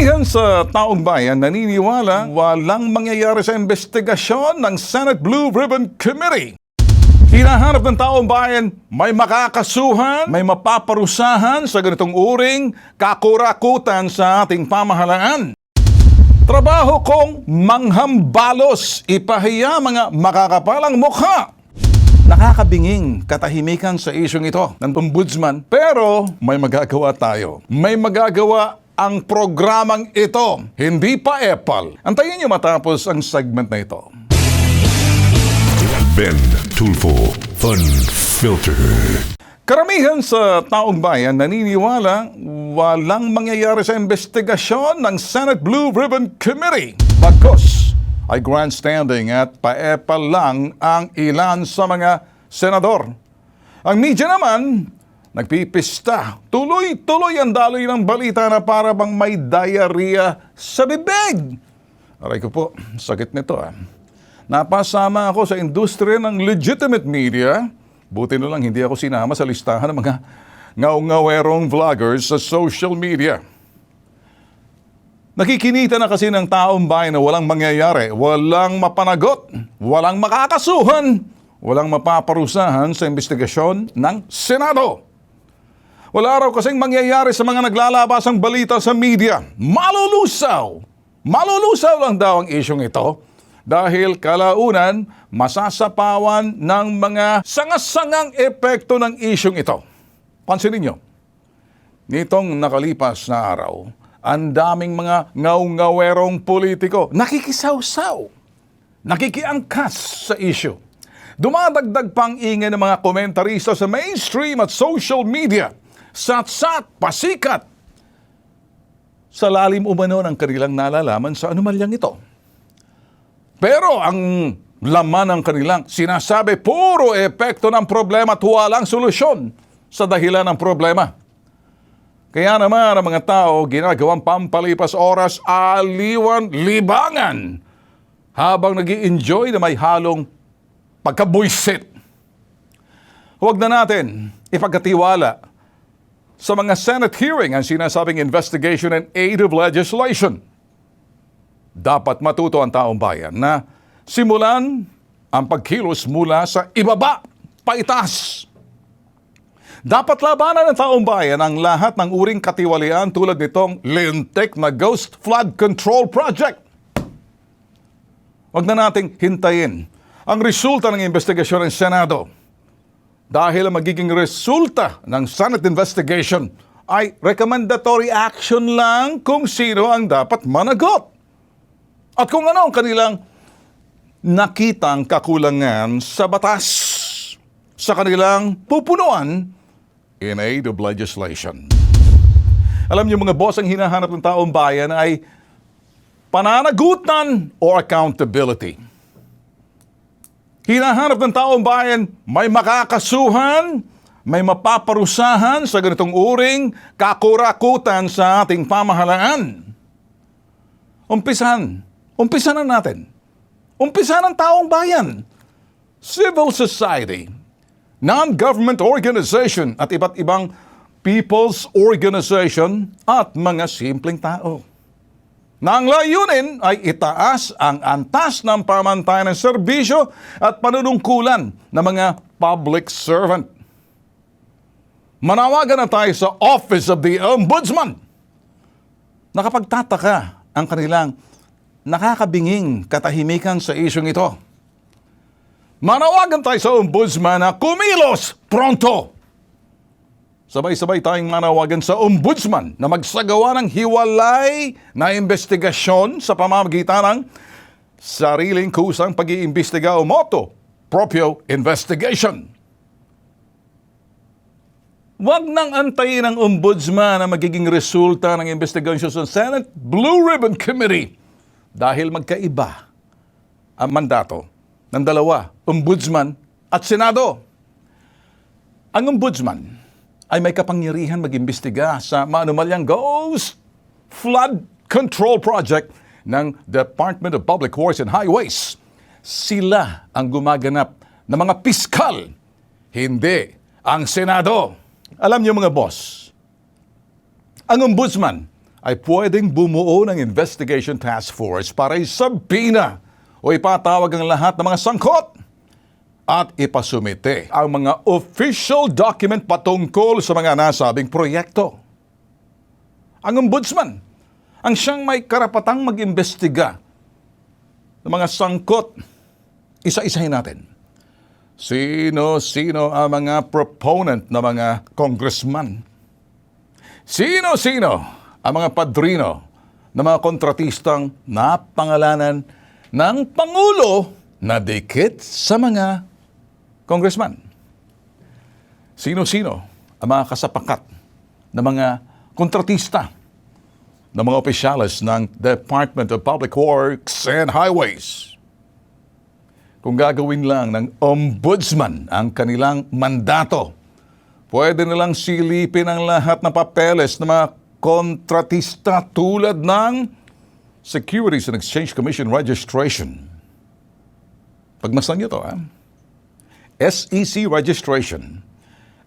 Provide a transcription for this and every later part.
Karamihan sa taong bayan naniniwala walang mangyayari sa investigasyon ng Senate Blue Ribbon Committee. Hinahanap ng taong bayan may makakasuhan, may mapaparusahan sa ganitong uring kakurakutan sa ating pamahalaan. Trabaho kong manghambalos, ipahiya mga makakapalang mukha. Nakakabinging katahimikan sa isyong ito ng ombudsman pero may magagawa tayo. May magagawa ang programang ito. Hindi pa epal. Antayin niyo matapos ang segment na ito. Ben Tulfo Fun Filter. Karamihan sa taong bayan naniniwala walang mangyayari sa investigasyon ng Senate Blue Ribbon Committee. Bagkos ay grandstanding at paepal lang ang ilan sa mga senador. Ang media naman, nagpipista. Tuloy-tuloy ang daloy ng balita na para bang may diarrhea sa bibig. Aray ko po, sakit nito ah. Napasama ako sa industriya ng legitimate media. Buti na lang hindi ako sinama sa listahan ng mga ngaw-ngawerong vloggers sa social media. Nakikinita na kasi ng taong bayan na walang mangyayari, walang mapanagot, walang makakasuhan, walang mapaparusahan sa investigasyon ng Senado. Wala raw kasing mangyayari sa mga naglalabasang balita sa media. Malulusaw! Malulusaw lang daw ang isyong ito dahil kalaunan masasapawan ng mga sangasangang epekto ng isyong ito. Pansinin nyo, nitong nakalipas na araw, ang daming mga ngaw-ngawerong politiko nakikisawsaw, nakikiangkas sa issue. Dumadagdag pang ingay ng mga komentarista sa mainstream at social media. Sat-sat, pasikat. Sa lalim umano ng kanilang nalalaman sa anumalyang ito. Pero ang laman ng kanilang sinasabi, puro epekto ng problema at walang solusyon sa dahilan ng problema. Kaya naman ang mga tao ginagawang pampalipas oras, aliwan, libangan habang nag enjoy na may halong pagkabuisit. Huwag na natin ipagkatiwala sa mga Senate hearing ang sinasabing investigation and aid of legislation. Dapat matuto ang taong bayan na simulan ang pagkilos mula sa ibaba, paitaas. Dapat labanan ng taong bayan ang lahat ng uring katiwalian tulad nitong lintik na Ghost Flood Control Project. Huwag na nating hintayin ang resulta ng investigasyon ng Senado. Dahil magiging resulta ng Senate investigation ay recommendatory action lang kung sino ang dapat managot. At kung ano ang kanilang nakitang kakulangan sa batas sa kanilang pupunuan in aid of legislation. Alam niyo mga boss, ang hinahanap ng taong bayan ay pananagutan or accountability. Hinahanap ng taong bayan may makakasuhan, may mapaparusahan sa ganitong uring kakurakutan sa ating pamahalaan. Umpisan, umpisan na natin. Umpisan ng taong bayan. Civil society, non-government organization at iba't ibang people's organization at mga simpleng tao na ang layunin ay itaas ang antas ng pamantayan ng serbisyo at panunungkulan ng mga public servant. Manawagan na tayo sa Office of the Ombudsman. Nakapagtataka ang kanilang nakakabinging katahimikan sa isyong ito. Manawagan tayo sa Ombudsman na kumilos pronto Sabay-sabay tayong manawagan sa ombudsman na magsagawa ng hiwalay na investigasyon sa pamamagitan ng sariling kusang pag-iimbestiga o moto, proprio investigation. Huwag nang antayin ng ombudsman na magiging resulta ng investigation sa Senate Blue Ribbon Committee dahil magkaiba ang mandato ng dalawa, ombudsman at senado. Ang ombudsman ay may kapangyarihan mag-imbestiga sa maanumalyang ghost flood control project ng Department of Public Works and Highways. Sila ang gumaganap ng mga piskal, hindi ang Senado. Alam niyo mga boss, ang ombudsman ay pwedeng bumuo ng investigation task force para isabina o ipatawag ang lahat ng mga sangkot at ipasumite ang mga official document patungkol sa mga nasabing proyekto. Ang ombudsman, ang siyang may karapatang mag-imbestiga ng mga sangkot, isa-isahin natin. Sino-sino ang mga proponent na mga congressman? Sino-sino ang mga padrino ng mga kontratistang napangalanan ng Pangulo na dikit sa mga congressman? Sino-sino ang mga kasapakat ng mga kontratista ng mga opisyalis ng Department of Public Works and Highways? Kung gagawin lang ng ombudsman ang kanilang mandato, pwede nilang silipin ang lahat ng papeles ng mga kontratista tulad ng Securities and Exchange Commission registration. Pagmasdan niyo to, ha? SEC registration,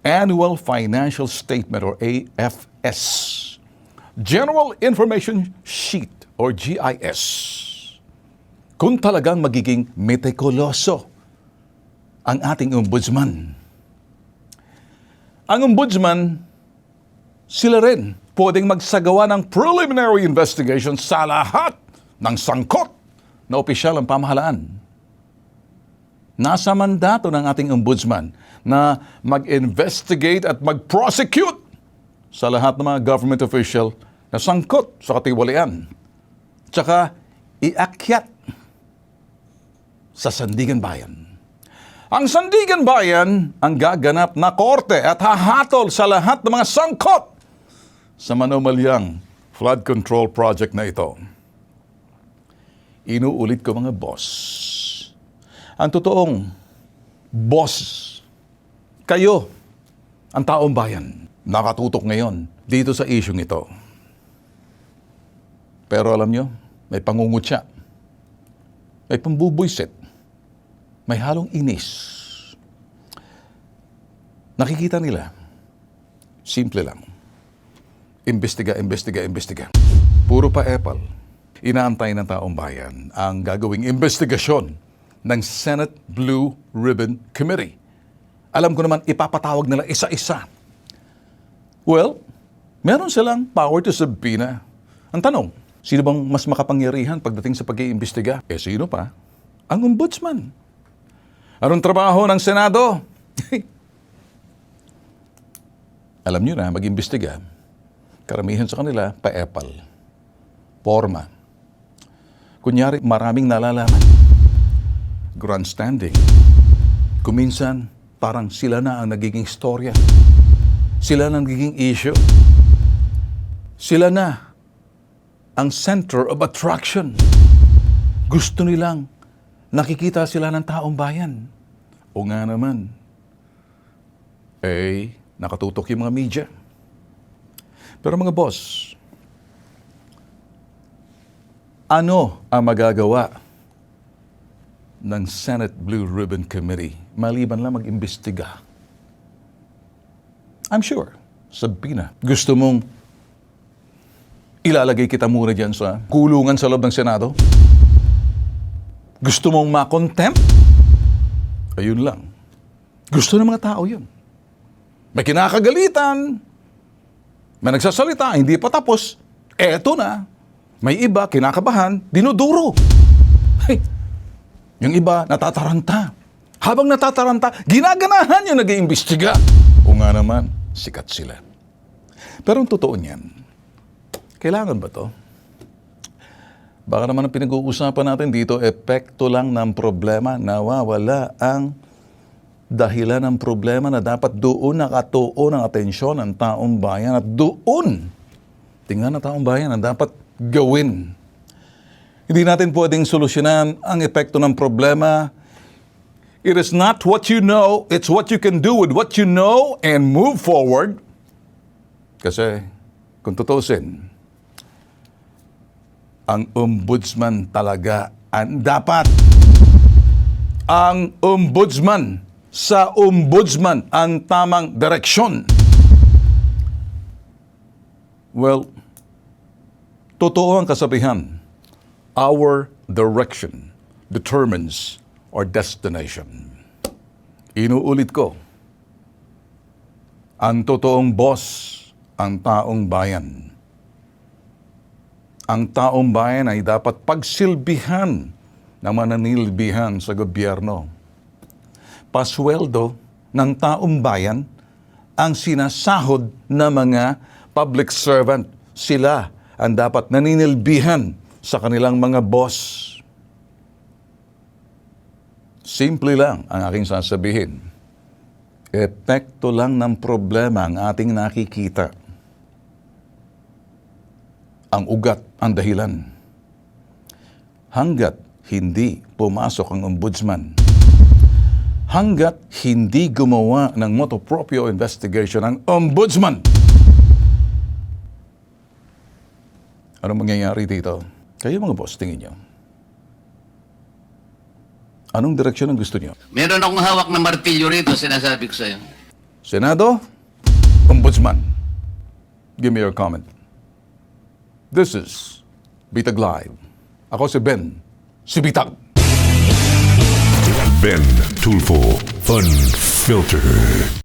Annual Financial Statement or AFS, General Information Sheet or GIS. Kung talagang magiging metikuloso ang ating ombudsman. Ang ombudsman, sila rin pwedeng magsagawa ng preliminary investigation sa lahat ng sangkot na opisyal ng pamahalaan. Nasa mandato ng ating ombudsman na mag-investigate at mag-prosecute sa lahat ng mga government official na sangkot sa katiwalian. Tsaka iakyat sa Sandigan Bayan. Ang Sandigan Bayan ang gaganap na korte at hahatol sa lahat ng mga sangkot sa manumalyang flood control project na ito. Inuulit ko mga boss. Ang totoong boss, kayo, ang taong bayan, nakatutok ngayon dito sa isyong ito. Pero alam nyo, may pangungutya, may pambubuysit, may halong inis. Nakikita nila, simple lang. Imbestiga, imbestiga, imbestiga. Puro pa Apple. Inaantay ng taong bayan ang gagawing investigasyon ng Senate Blue Ribbon Committee. Alam ko naman, ipapatawag nila isa-isa. Well, meron silang power to subpoena. Ang tanong, sino bang mas makapangyarihan pagdating sa pag-iimbestiga? Eh, sino pa? Ang ombudsman. Anong trabaho ng Senado? Alam nyo na, mag-imbestiga. Karamihan sa kanila, pa-epal. Forma. Kunyari, maraming nalalaman. Grandstanding. Kuminsan, parang sila na ang nagiging storya. Sila na ang nagiging issue. Sila na ang center of attraction. Gusto nilang nakikita sila ng taong bayan. O nga naman, eh, nakatutok yung mga media. Pero mga boss, ano ang magagawa ng Senate Blue Ribbon Committee maliban lang mag-imbestiga? I'm sure, sabina, gusto mong ilalagay kita muna dyan sa kulungan sa loob ng Senado? Gusto mong makontempt? Ayun lang. Gusto ng mga tao yun. May kinakagalitan. May nagsasalita, hindi pa tapos. Eto na. May iba, kinakabahan, dinuduro. Hey, yung iba, natataranta. Habang natataranta, ginaganahan yung nag-iimbestiga. O nga naman, sikat sila. Pero ang totoo niyan, kailangan ba to? Baka naman ang pinag-uusapan natin dito, epekto lang ng problema, nawawala ang dahilan ng problema na dapat doon nakatuon ang atensyon ng taong bayan at doon tingnan ng taong bayan ang dapat gawin. Hindi natin pwedeng solusyonan ang epekto ng problema. It is not what you know, it's what you can do with what you know and move forward. Kasi kung tutusin, ang ombudsman talaga ang dapat. Ang ombudsman sa ombudsman ang tamang direksyon. Well, Totoo ang kasabihan, our direction determines our destination. Inuulit ko, ang totoong boss, ang taong bayan. Ang taong bayan ay dapat pagsilbihan ng mananilbihan sa gobyerno. Pasweldo ng taong bayan ang sinasahod na mga public servant. Sila ang dapat naninilbihan sa kanilang mga boss. Simple lang ang aking sasabihin. Epekto lang ng problema ang ating nakikita. Ang ugat ang dahilan. Hanggat hindi pumasok ang ombudsman, hanggat hindi gumawa ng motu proprio investigation ang ombudsman, anong mangyayari dito? Kayo mga boss, tingin nyo. Anong direksyon ang gusto nyo? Meron akong hawak na martilyo rito, sinasabi ko sa'yo. Senado, Ombudsman. Give me your comment. This is Bitag Live. Ako si Ben, si Bitag. Ben Tulfo Fun Filter.